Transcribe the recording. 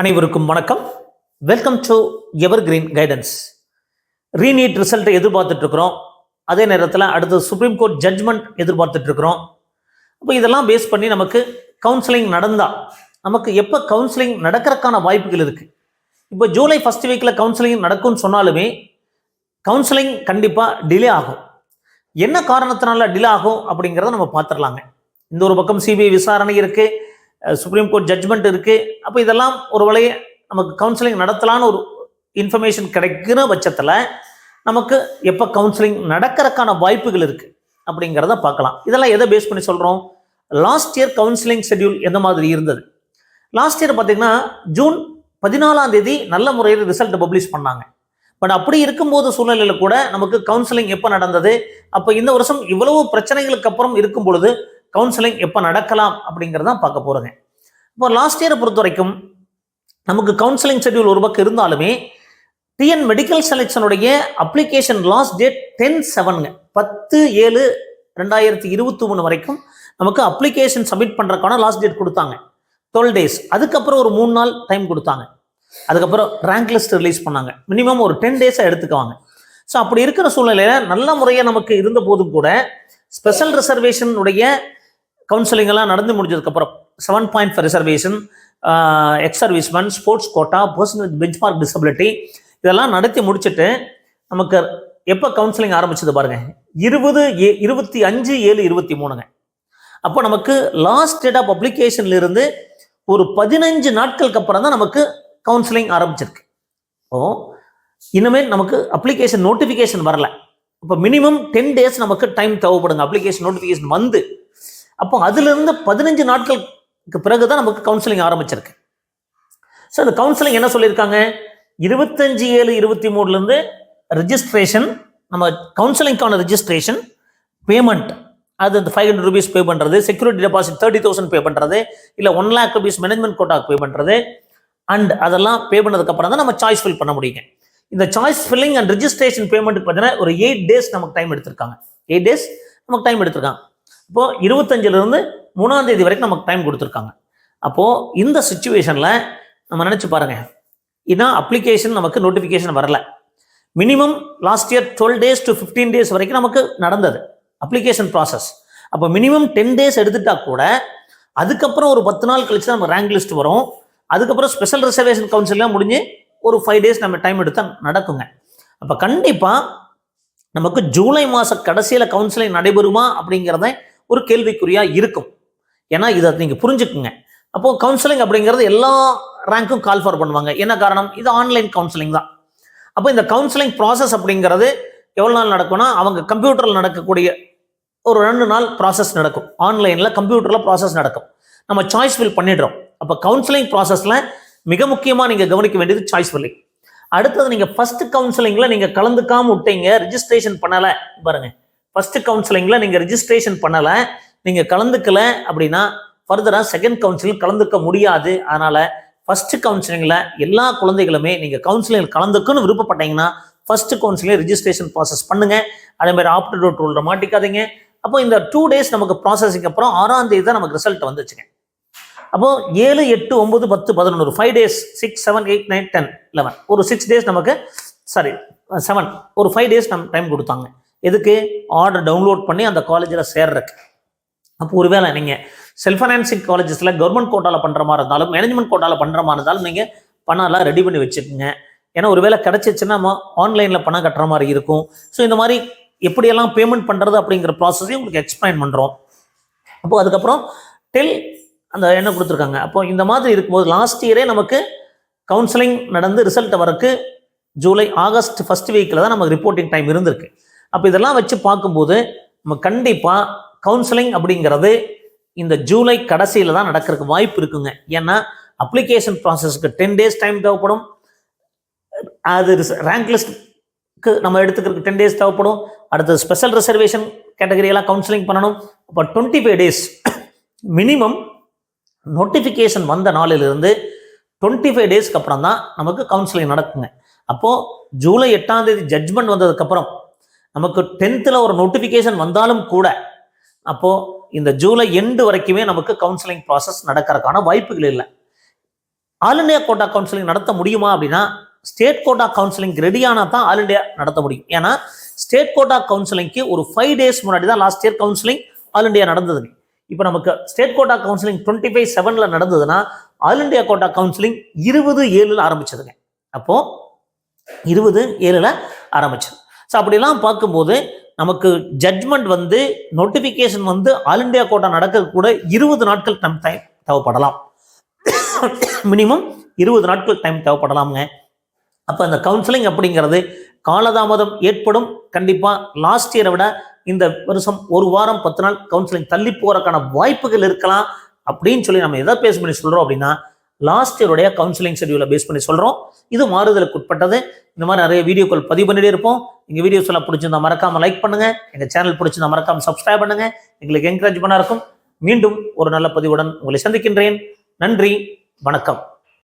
அனைவருக்கும் வணக்கம். Welcome to Evergreen Guidance re NEET ரிசல்ட்டை எதிர்பார்த்துட்டு இருக்கிறோம் அதே நேரத்தில் அடுத்து சுப்ரீம் கோர்ட் ஜட்ஜ்மெண்ட் எதிர்பார்த்துட்டு இருக்கிறோம் அப்போ இதெல்லாம் பேஸ் பண்ணி நமக்கு கவுன்சிலிங் நடந்தா நமக்கு எப்போ கவுன்சிலிங் நடக்கிறதுக்கான வாய்ப்புகள் இருக்குது இப்போ ஜூலை ஃபஸ்ட் வீக்கில் கவுன்சிலிங் நடக்கும்னு சொன்னாலுமே கவுன்சிலிங் கண்டிப்பாக டிலே ஆகும். என்ன காரணத்தினால டிலே ஆகும் அப்படிங்கிறத நம்ம பார்த்துடலாங்க. இந்த ஒரு பக்கம் சிபிஐ விசாரணை இருக்குது சுப்ரீம் கோர்ட் ஜட்ஜ்மெண்ட் இருக்குது அப்போ இதெல்லாம் ஒரு வழியை நமக்கு கவுன்சிலிங் நடத்தலான்னு ஒரு இன்ஃபர்மேஷன் கிடைக்கிற பட்சத்தில் நமக்கு எப்போ கவுன்சிலிங் நடக்கிறதுக்கான வாய்ப்புகள் இருக்குது அப்படிங்கிறத பார்க்கலாம். இதெல்லாம் எதை பேஸ் பண்ணி சொல்கிறோம் லாஸ்ட் இயர் கவுன்சிலிங் ஷெட்யூல் எந்த மாதிரி இருந்தது? லாஸ்ட் இயர் பார்த்தீங்கன்னா ஜூன் பதினாலாம் தேதி நல்ல முறையில் ரிசல்ட் பப்ளிஷ் பண்ணாங்க. பட் அப்படி இருக்கும்போது சூழ்நிலையில் கூட நமக்கு கவுன்சிலிங் எப்போ நடந்தது? அப்போ இந்த வருஷம் இவ்வளவு பிரச்சனைகளுக்கு அப்புறம் இருக்கும் பொழுது கவுன்சிலிங் எப்போ நடக்கலாம் அப்படிங்கிறதான் பார்க்க போகிறேங்க இப்போ லாஸ்ட் இயரை பொறுத்த வரைக்கும் நமக்கு கவுன்சிலிங் ஷெட்யூல் ஒரு பக்கம் இருந்தாலுமே டிஎன் மெடிக்கல் செலெக்ஷனுடைய அப்ளிகேஷன் லாஸ்ட் டேட் டென் செவனுங்க பத்து ஏழு ரெண்டாயிரத்தி இருபத்தி மூணு வரைக்கும் நமக்கு அப்ளிகேஷன் சப்மிட் பண்ணுறக்கான லாஸ்ட் டேட் கொடுத்தாங்க. டுவெல் டேஸ் அதுக்கப்புறம் ஒரு மூணு நாள் டைம் கொடுத்தாங்க. அதுக்கப்புறம் ரேங்க் லிஸ்ட் ரிலீஸ் பண்ணாங்க. மினிமம் ஒரு டென் டேஸை எடுத்துக்குவாங்க. ஸோ அப்படி இருக்கிற சூழ்நிலையில் நல்ல முறையாக நமக்கு இருந்த போதும் கூட ஸ்பெஷல் ரிசர்வேஷனுடைய கவுன்சிலிங் எல்லாம் நடந்து முடிஞ்சதுக்கப்புறம் seven point five reservation ex serviceman sports quota personal benchmark disability இதெல்லாம் நடத்தி முடிச்சுட்டு நமக்கு எப்போ கவுன்சிலிங் ஆரம்பிச்சது பாருங்க. இருபது ஏ இருபத்தி அஞ்சு ஏழு இருபத்தி மூணுங்க. அப்போ நமக்கு லாஸ்ட் டேட் ஆஃப் அப்ளிகேஷன்ல இருந்து ஒரு பதினஞ்சு நாட்களுக்கு அப்புறம் தான் நமக்கு கவுன்சிலிங் ஆரம்பிச்சிருக்கு. ஓ இனிமேல் நமக்கு அப்ளிகேஷன் நோட்டிஃபிகேஷன் வரல. இப்போ மினிமம் டென் டேஸ் நமக்கு டைம் தேவைப்படுங்க. அப்ளிகேஷன் நோட்டிஃபிகேஷன் வந்து அப்போ அதுலேருந்து பதினஞ்சு நாட்கள் பிறகு தான் நமக்கு கவுன்சிலிங் ஆரம்பிச்சிருக்கு. ஸோ அந்த கவுன்சிலிங் என்ன சொல்லியிருக்காங்க? இருபத்தஞ்சு ஏழு இருபத்தி மூணுலேருந்து ரிஜிஸ்ட்ரேஷன் நம்ம கவுன்சிலிங்க்கான ரிஜிஸ்ட்ரேஷன் பேமெண்ட் அது இந்த ஃபைவ் ஹண்ட்ரட் ருபீஸ் பே பண்ணுறது security deposit thirty thousand pay பண்ணுறது இல்லை ஒன் லேக் ருபீஸ் மேனேஜ்மெண்ட் கோட்டாக்கு பே பண்ணுறது அண்ட் அதெல்லாம் பே பண்ணதுக்கப்புறம் தான் நம்ம சாய்ஸ் ஃபில் பண்ண முடியுங்க. இந்த சாய்ஸ் ஃபில்லிங் அண்ட் ரிஜிஸ்ட்ரேஷன் பேமெண்ட்டுக்கு பார்த்தீங்கன்னா ஒரு எயிட் டேஸ் நமக்கு டைம் எடுத்திருக்காங்க. எயிட் டேஸ் நமக்கு டைம் எடுத்திருக்காங்க. இப்போது இருபத்தஞ்சிலிருந்து மூணாம் தேதி வரைக்கும் நமக்கு டைம் கொடுத்துருக்காங்க. அப்போது இந்த சுச்சுவேஷனில் நம்ம நினச்சி பாருங்கள் ஏன்னா அப்ளிகேஷன் நமக்கு நோட்டிஃபிகேஷன் வரல. Minimum last year twelve days to fifteen days வரைக்கும் நமக்கு நடந்தது. அப்ளிகேஷன் ப்ராசஸ் அப்போ மினிமம் டென் டேஸ் எடுத்துட்டா கூட அதுக்கப்புறம் ஒரு பத்து நாள் கழிச்சு தான் நம்ம ரேங்க் லிஸ்ட் வரும். அதுக்கப்புறம் ஸ்பெஷல் ரிசர்வேஷன் கவுன்சிலாம் முடிஞ்சு ஒரு ஃபைவ் டேஸ் நம்ம டைம் எடுத்தால் நடக்குங்க. அப்போ கண்டிப்பாக நமக்கு ஜூலை மாத கடைசியில் கவுன்சிலிங் நடைபெறுமா அப்படிங்கிறத ஒரு கேள்விக்குறியாக இருக்கும். ஏன்னா இதை நீங்கள் புரிஞ்சுக்குங்க. அப்போது கவுன்சிலிங் அப்படிங்கிறது எல்லா ரேங்க்கும் கால் ஃபார் பண்ணுவாங்க. என்ன காரணம்? இது ஆன்லைன் கவுன்சிலிங் தான். அப்போ இந்த கவுன்சிலிங் ப்ராசஸ் அப்படிங்கிறது எவ்வளோ நாள் நடக்கும்னா அவங்க கம்ப்யூட்டரில் நடக்கக்கூடிய ஒரு ரெண்டு நாள் ப்ராசஸ் நடக்கும். ஆன்லைனில் கம்ப்யூட்டரில் ப்ராசஸ் நடக்கும். நம்ம சாய்ஸ் ஃபில் பண்ணிடுறோம். அப்போ கவுன்சிலிங் ப்ராசஸில் மிக முக்கியமாக நீங்கள் கவனிக்க வேண்டியது சாய்ஸ் ஃபில்லிங் அடுத்தது நீங்கள் ஃபஸ்ட்டு கவுன்சிலிங்கில் நீங்கள் கலந்துக்காமல் விட்டீங்க ரிஜிஸ்ட்ரேஷன் பண்ணலை. பாருங்கள் ஃபஸ்ட்டு கவுன்சிலிங்கில் நீங்கள் ரிஜிஸ்ட்ரேஷன் பண்ணலை நீங்கள் கலந்துக்கல அப்படின்னா ஃபர்தராக செகண்ட் கவுன்சிலிங் கலந்துக்க முடியாது. அதனால் ஃபஸ்ட்டு கவுன்சிலிங்கில் எல்லா குழந்தைகளுமே நீங்கள் கவுன்சிலிங் கலந்துக்குன்னு விருப்பப்பட்டீங்கன்னா ஃபர்ஸ்ட் கவுன்சிலிங் ரிஜிஸ்ட்ரேஷன் ப்ராசஸ் பண்ணுங்கள் அதேமாதிரி மாதிரி ஆப்டர் டூலில் மாட்டிக்காதீங்க. அப்போ இந்த டூ டேஸ் நமக்கு ப்ராசஸிங் அப்புறம் ஆறாம் தேதி தான் நமக்கு ரிசல்ட் வந்துச்சுங்க. அப்போ ஏழு எட்டு ஒன்பது பத்து பதினொன்று five days six seven eight nine ten eleven ஒரு சிக்ஸ் டேஸ் நமக்கு சாரி செவன் ஒரு ஃபைவ் டேஸ் நம்ம டைம் கொடுத்தாங்க. எதுக்கு? ஆர்டர் டவுன்லோட் பண்ணி அந்த காலேஜில் சேர்றதுக்கு. அப்போ ஒருவேளை நீங்கள் செல்ஃப் ஃபைனான்சிங் காலேஜஸில் கவர்மெண்ட் கோட்டாவில் பண்ணுற மாதிரி இருந்தாலும் மேனேஜ்மெண்ட் கோட்டாவில் பண்ணுற மாதிரி இருந்தாலும் நீங்கள் பணம்லாம் ரெடி பண்ணி வச்சுக்கோங்க. ஏன்னா ஒருவேளை கிடச்சிச்சுன்னா நம்ம ஆன்லைனில் பணம் கட்டுற மாதிரி இருக்கும். ஸோ இந்த மாதிரி எப்படியெல்லாம் பேமெண்ட் பண்ணுறது அப்படிங்கிற ப்ராசஸையும் உங்களுக்கு எக்ஸ்பிளைன் பண்ணுறோம் அப்போது அதுக்கப்புறம் டெல் அந்த என்ன கொடுத்துருக்காங்க? அப்போ இந்த மாதிரி இருக்கும்போது லாஸ்ட் இயரே நமக்கு கவுன்சிலிங் நடந்து ரிசல்ட் வரக்கு ஜூலை ஆகஸ்ட் ஃபர்ஸ்ட் வீக்கில் தான் நமக்கு ரிப்போர்ட்டிங் டைம் இருந்திருக்கு. அப்போ இதெல்லாம் வச்சு பார்க்கும்போது நம்ம கண்டிப்பாக கவுன்சிலிங் அப்படிங்கிறது இந்த ஜூலை கடைசியில் தான் நடக்கிறதுக்கு வாய்ப்பு இருக்குங்க. ஏன்னா அப்ளிகேஷன் ப்ராசஸ்க்கு டென் டேஸ் டைம் தேவைப்படும். அது ரேங்க் லிஸ்ட்க்கு நம்ம எடுத்துக்கிறதுக்கு டென் டேஸ் தேவைப்படும். அடுத்தது ஸ்பெஷல் ரிசர்வேஷன் கேட்டகரியெல்லாம் கவுன்சிலிங் பண்ணணும். அப்போ twenty five days minimum notification வந்த நாளிலிருந்து டுவெண்ட்டி ஃபைவ் டேஸ்க்கு அப்புறம் தான் நமக்கு கவுன்சிலிங் நடக்குங்க. அப்போது ஜூலை எட்டாம் தேதி ஜட்ஜ்மெண்ட் வந்ததுக்கப்புறம் நமக்கு டென்த்தில் ஒரு நோட்டிஃபிகேஷன் வந்தாலும் கூட அப்போது இந்த ஜூலை எண்டு வரைக்குமே நமக்கு கவுன்சிலிங் ப்ராசஸ் நடக்கிறதுக்கான வாய்ப்புகள் இல்லை. ஆல் இண்டியா கோட்டா கவுன்சிலிங் நடத்த முடியுமா அப்படின்னா ஸ்டேட் கோட்டா கவுன்சிலிங் ரெடியானா தான் ஆல் இண்டியா நடத்த முடியும். ஏன்னா ஸ்டேட் கோட்டா கவுன்சிலிங்க்கு ஒரு ஃபைவ் டேஸ் முன்னாடி தான் last year counselling all India நடந்ததுங்க. இப்போ நமக்கு state quota counselling twenty five செவனில் நடந்ததுன்னா ஆல் இண்டியா கோட்டா கவுன்சிலிங் இருபது ஏழில் ஆரம்பிச்சதுங்க. அப்போது இருபது ஏழில் ஆரம்பிச்சது. ஸோ அப்படிலாம் பார்க்கும்போது நமக்கு ஜட்ஜ்மெண்ட் வந்து நோட்டிஃபிகேஷன் வந்து ஆல் இண்டியா கோட்டா நடக்க கூட இருபது நாட்கள் டைம் டைம் தேவைப்படலாம். மினிமம் இருபது நாட்கள் டைம் தேவைப்படலாமுங்க. அப்போ அந்த கவுன்சிலிங் அப்படிங்கிறது காலதாமதம் ஏற்படும். கண்டிப்பாக லாஸ்ட் இயரை விட இந்த வருஷம் ஒரு வாரம் பத்து நாள் கவுன்சிலிங் தள்ளி போகிறதுக்கான வாய்ப்புகள் இருக்கலாம் அப்படின்னு சொல்லி நம்ம எதை பேஸ் பண்ணி சொல்கிறோம் அப்படின்னா லாஸ்ட் இயருடைய கவுன்சிலிங் ஷெடியூலை பேஸ் பண்ணி சொல்கிறோம் இது மாறுதலுக்கு உட்பட்டது. இந்த மாதிரி நிறைய வீடியோக்கள் பதிவு பண்ணிகிட்டே இருப்போம். எங்கள் வீடியோஸ் எல்லாம் பிடிச்சிருந்தா மறக்காமல் லைக் பண்ணுங்கள் எங்கள் சேனல் பிடிச்சிருந்தா மறக்காமல் சப்ஸ்கிரைப் பண்ணுங்கள் எங்களுக்கு என்கரேஜ் பண்ணா இருக்கும். மீண்டும் ஒரு நல்ல பதிவுடன் உங்களை சந்திக்கின்றேன். நன்றி. வணக்கம்.